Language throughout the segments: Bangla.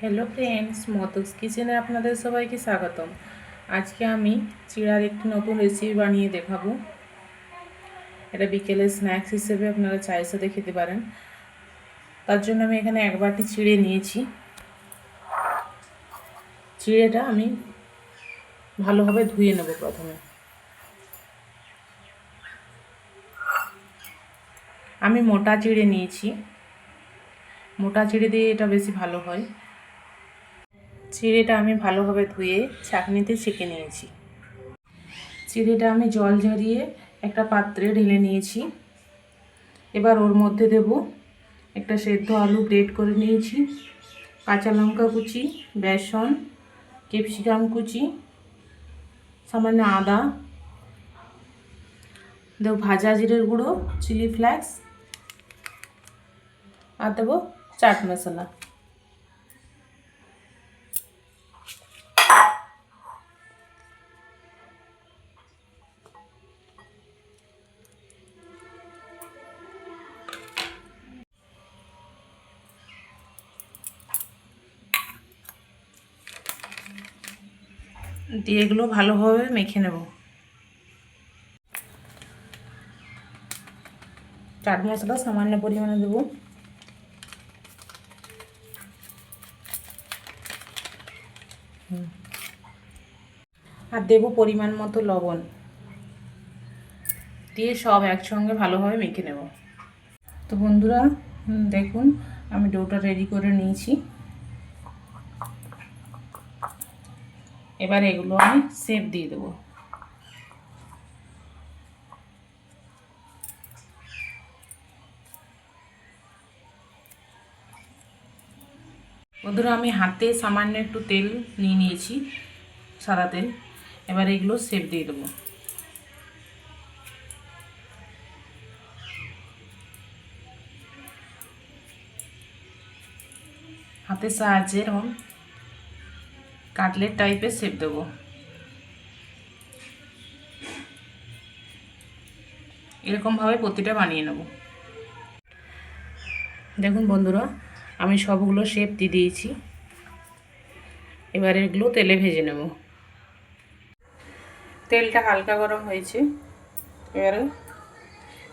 হ্যালো ফ্রেন্ডস মতক্স কিচেনে আপনাদের সবাইকে স্বাগতম। আজকে আমি চিড়ার একটি নতুন রেসিপি বানিয়ে দেখাবো। এটা বিকেলে স্ন্যাক্স হিসেবে আপনারা চায়ের সাথে খেতে পারেন। তার জন্য আমি এখানে এক বাটি চিড়ে নিয়েছি। চিড়েটা আমি ভালোভাবে ধুয়ে নেব প্রথমে। আমি মোটা চিড়ে নিয়েছি। মোটা চিড়ে দিয়ে এটা বেশি ভালো হয়। চিড়েটা আমি ভালোভাবে ধুয়ে ছাঁকনিতে ছেঁকে নিয়েছি। চিড়েটা আমি জল ঝরিয়ে একটা পাত্রে ঢেলে নিয়েছি। এবার ওর মধ্যে দেব একটা সেদ্ধ আলু গ্রেট করে নিয়েছি, কাঁচা লঙ্কা কুচি, বেসন, ক্যাপসিকাম কুচি, সামান্য আদা, দেবো ভাজা জিরের গুঁড়ো, চিলি ফ্লেক্স, আর দেবো চাট মশলা। দিয়ে এগুলো ভালোভাবে মেখে নেব। চাট মশলা সামান্য পরিমাণে দেবো। আর দেব পরিমাণ মতো লবণ। দিয়ে সব একসঙ্গে ভালোভাবে মেখে নেব। তো বন্ধুরা দেখুন, আমি ডোটা রেডি করে নিয়েছি। এবার এগুলো আমি সেপ দিয়ে দেবো। বন্ধুরা, আমি হাতে সামান্য একটু তেল নিয়ে নিয়েছি, সাদা তেল। এবার এগুলো সেপ দিয়ে দেবো। হাতের সাহায্যে এরকম কাটলেট টাইপের শেপ দেবো। এরকমভাবে প্রতিটা বানিয়ে নেব। দেখুন বন্ধুরা, আমি সবগুলো শেপ দিয়ে দিয়েছি। এবার এগুলো তেলে ভেজে নেব। তেলটা হালকা গরম হয়েছে। এবারে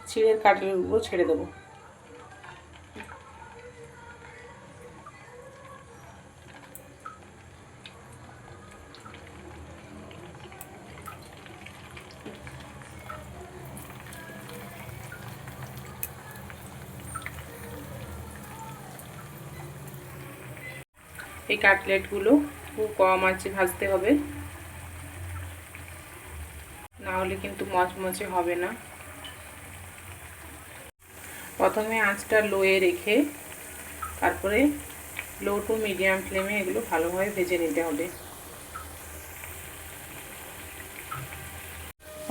চিড়ের কাটলেটগুলো ছেড়ে দেবো। এই কাটলেটগুলো খুব কম আছে, ভাজতে হবে। না হলে কিন্তু মচমচে হবে না। প্রথমে আঁচটা লোয়ে রেখে তারপরে লো টু মিডিয়াম ফ্লেমে এগুলো ভালোভাবে ভেজে নিতে হবে।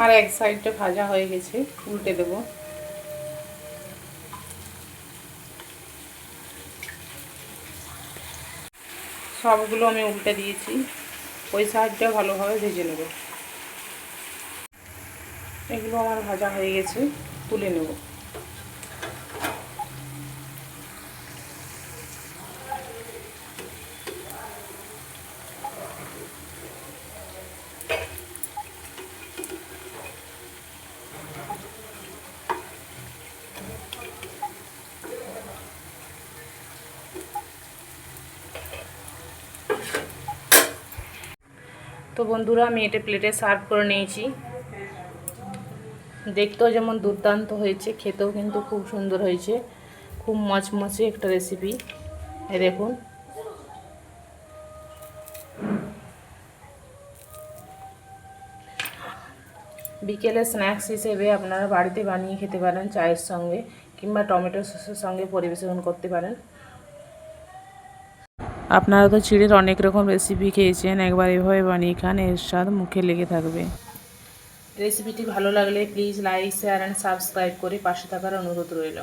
আর এক সাইডটা ভাজা হয়ে গেছে, উল্টে দেবো। সবগুলো আমি উল্টে দিয়েছি। ওই সাইডটা ভালোভাবে ভেজে নেব। এগুলো আমার ভাজা হয়ে গেছে, তুলে নেব। তো বন্ধুরা, আমি এটা প্লেটে সার্ভ করে নিয়েছি। দেখতেও যেমন দুর্দান্ত হয়েছে, খেতেও কিন্তু খুব সুন্দর হয়েছে। খুব মচমচে একটা রেসিপি দেখুন। বিকেলে স্ন্যাক্স হিসেবে আপনারা বাড়িতে বানিয়ে খেতে পারেন চায়ের সঙ্গে কিংবা টমেটো সসের সঙ্গে পরিবেশন করতে পারেন। আপনারা তো চিড়ের অনেক রকম রেসিপি খেয়েছেন, একবার এভাবে বানিয়ে খান, এর স্বাদ মুখে লেগে থাকবে। রেসিপিটি ভালো লাগলে please like share and subscribe করে পাশে থাকার অনুরোধ রইল।